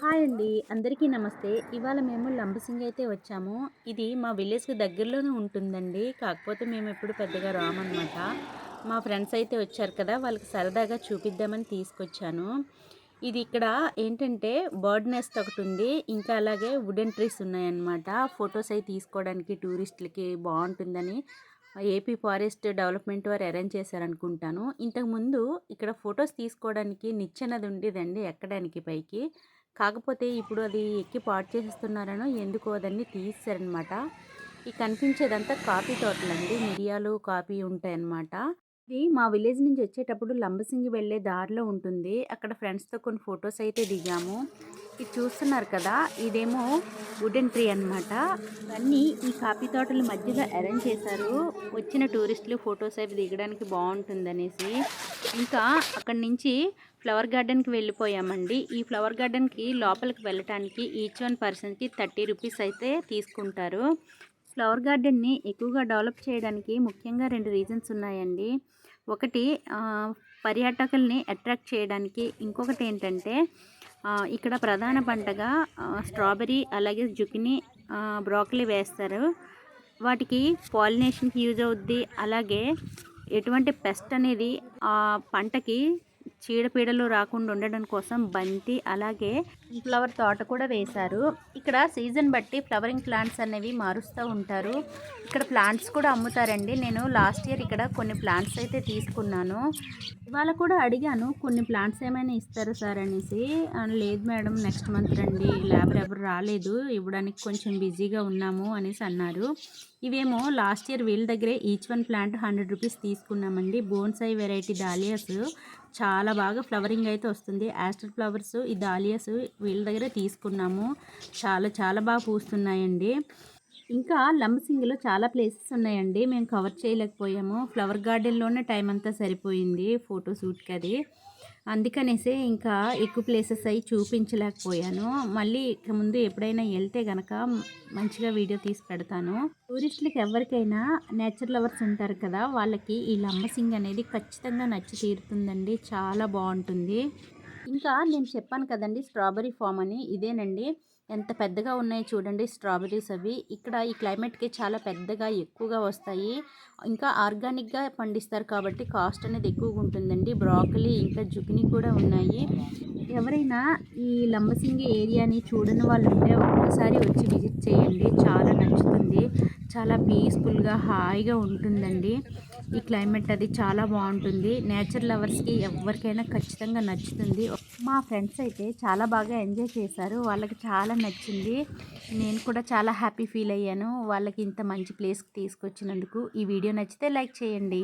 Hi అండి. అందరికీ నమస్తే. ఇవాళ మేము లంబసింగి అయితే వచ్చాము. ఇది మా విలేజ్కి దగ్గరలోనే ఉంటుందండి. కాకపోతే మేము ఎప్పుడు పెద్దగా రామన్నమాట. మా ఫ్రెండ్స్ అయితే వచ్చారు కదా వాళ్ళకి సరదాగా చూపిద్దామని తీసుకొచ్చాను. ఇది ఇక్కడ ఏంటంటే బర్డ్ నెస్ట్ ఒకటి ఉంది. ఇంకా అలాగే వుడెన్ ట్రీస్ ఉన్నాయన్నమాట. ఫొటోస్ అవి తీసుకోవడానికి టూరిస్టులకి బాగుంటుందని ఏపీ ఫారెస్ట్ డెవలప్మెంట్ వారు అరేంజ్ చేశారనుకుంటాను. ఇంతకుముందు ఇక్కడ ఫొటోస్ తీసుకోవడానికి నిచ్చెనది ఉండేదండి ఎక్కడానికి పైకి. కాకపోతే ఇప్పుడు అది ఎక్కి పాడు చేసేస్తున్నారనో ఎందుకో అదన్నీ తీసారనమాట ఈ కనిపించేదంతా కాఫీ తోటలండి. మిరియాలు కాఫీ ఉంటాయన్నమాట. ఇది మా విలేజ్ నుంచి వచ్చేటప్పుడు లంబసింగి వెళ్ళే దారిలో ఉంటుంది. అక్కడ ఫ్రెండ్స్తో కొన్ని ఫొటోస్ అయితే దిగాము. ఇది చూస్తున్నారు కదా ఇదేమో వుడెన్ ట్రీ అనమాట ఇవన్నీ ఈ కాఫీ తోటల మధ్యలో అరేంజ్ చేశారు. వచ్చిన టూరిస్టులు ఫొటోస్ అవి దిగడానికి బాగుంటుందనేసి. ఇంకా అక్కడి నుంచి ఫ్లవర్ గార్డెన్కి వెళ్ళిపోయామండి. ఈ ఫ్లవర్ గార్డెన్కి లోపలికి వెళ్ళటానికి ఈచ్ వన్ పర్సన్కి థర్టీ రూపీస్ అయితే తీసుకుంటారు. ఫ్లవర్ గార్డెన్ని ఎక్కువగా డెవలప్ చేయడానికి ముఖ్యంగా రెండు రీజన్స్ ఉన్నాయండి. ఒకటి పర్యాటకుల్ని అట్రాక్ట్ చేయడానికి ఇంకొకటి ఏంటంటే ఇక్కడ ప్రధాన పంటగా స్ట్రాబెరీ అలాగే జుకిని బ్రోకలీ వేస్తారు. వాటికి పాలినేషన్కి యూజ్ అవుద్ది. అలాగే ఎటువంటి పెస్ట్ అనేది ఆ పంటకి చీడపీడలు రాకుండా ఉండడం కోసం బంతి అలాగే ఫ్లవర్ తోట కూడా వేశారు. ఇక్కడ సీజన్ బట్టి ఫ్లవరింగ్ ప్లాంట్స్ అనేవి మారుస్తూ ఉంటారు. ఇక్కడ ప్లాంట్స్ కూడా అమ్ముతారండి. నేను లాస్ట్ ఇయర్ ఇక్కడ కొన్ని ప్లాంట్స్ అయితే తీసుకున్నాను. ఇవాళ కూడా అడిగాను కొన్ని ప్లాంట్స్ ఏమైనా ఇస్తారు సార్? అనేసి. లేదు మేడం నెక్స్ట్ మంత్ రండి. ల్యాబ్ ఎవరు రాలేదు. ఇవ్వడానికి కొంచెం బిజీగా ఉన్నాము అనేసి అన్నారు. ఇవేమో లాస్ట్ ఇయర్ వీళ్ళ దగ్గరే each one plant hundred rupees తీసుకున్నామండి. బోన్సై వెరైటీ డాలియాస్ చాలా బాగా ఫ్లవరింగ్ అయితే వస్తుంది. యాస్టర్ ఫ్లవర్స్ ఈ డాలియాస్ వీళ్ళ దగ్గరే తీసుకున్నాము. చాలా చాలా బాగా పూస్తున్నాయండి. ఇంకా లంబసింగిలో చాలా ప్లేసెస్ ఉన్నాయండి. మేము కవర్ చేయలేకపోయాము. ఫ్లవర్ గార్డెన్లోనే టైం అంతా సరిపోయింది. ఫోటో షూట్కి అది. అందుకనేసే ఇంకా ఎక్కువ ప్లేసెస్ అవి చూపించలేకపోయాను. మళ్ళీ ఇక ముందు ఎప్పుడైనా వెళ్తే కనుక మంచిగా వీడియో తీసి పెడతాను. టూరిస్టులకి ఎవరికైనా నేచర్ లవర్స్ ఉంటారు కదా వాళ్ళకి ఈ లంబసింగ్ అనేది ఖచ్చితంగా నచ్చి తీరుతుందండి. చాలా బాగుంటుంది. ఇంకా నేను చెప్పాను కదండి స్ట్రాబెరీ ఫామ్ అని ఇదేనండి. ఎంత పెద్దగా ఉన్నాయి చూడండి స్ట్రాబెర్రీస్ అవి. ఇక్కడ ఈ క్లైమేట్కి చాలా పెద్దగా ఎక్కువగా వస్తాయి. ఇంకా ఆర్గానిక్గా పండిస్తారు కాబట్టి కాస్ట్ అనేది ఎక్కువగా ఉంటుందండి. బ్రాకలీ ఇంకా జుకిని కూడా ఉన్నాయి. ఎవరైనా ఈ లంబసింగి ఏరియాని చూడని వాళ్ళు ఉంటే ఒక్కసారి వచ్చి విజిట్ చేయండి. చాలా నచ్చుతుంది. చాలా పీస్ఫుల్గా హాయిగా ఉంటుందండి. ఈ క్లైమేట్ అది చాలా బాగుంటుంది. నేచర్ లవర్స్కి ఎవరికైనా ఖచ్చితంగా నచ్చుతుంది. మా ఫ్రెండ్స్ అయితే చాలా బాగా ఎంజాయ్ చేశారు. వాళ్ళకి చాలా నచ్చింది. నేను కూడా చాలా హ్యాపీ ఫీల్ అయ్యాను. వాళ్ళకి ఇంత మంచి ప్లేస్కి తీసుకొచ్చినందుకు. ఈ వీడియో నచ్చితే లైక్ చేయండి.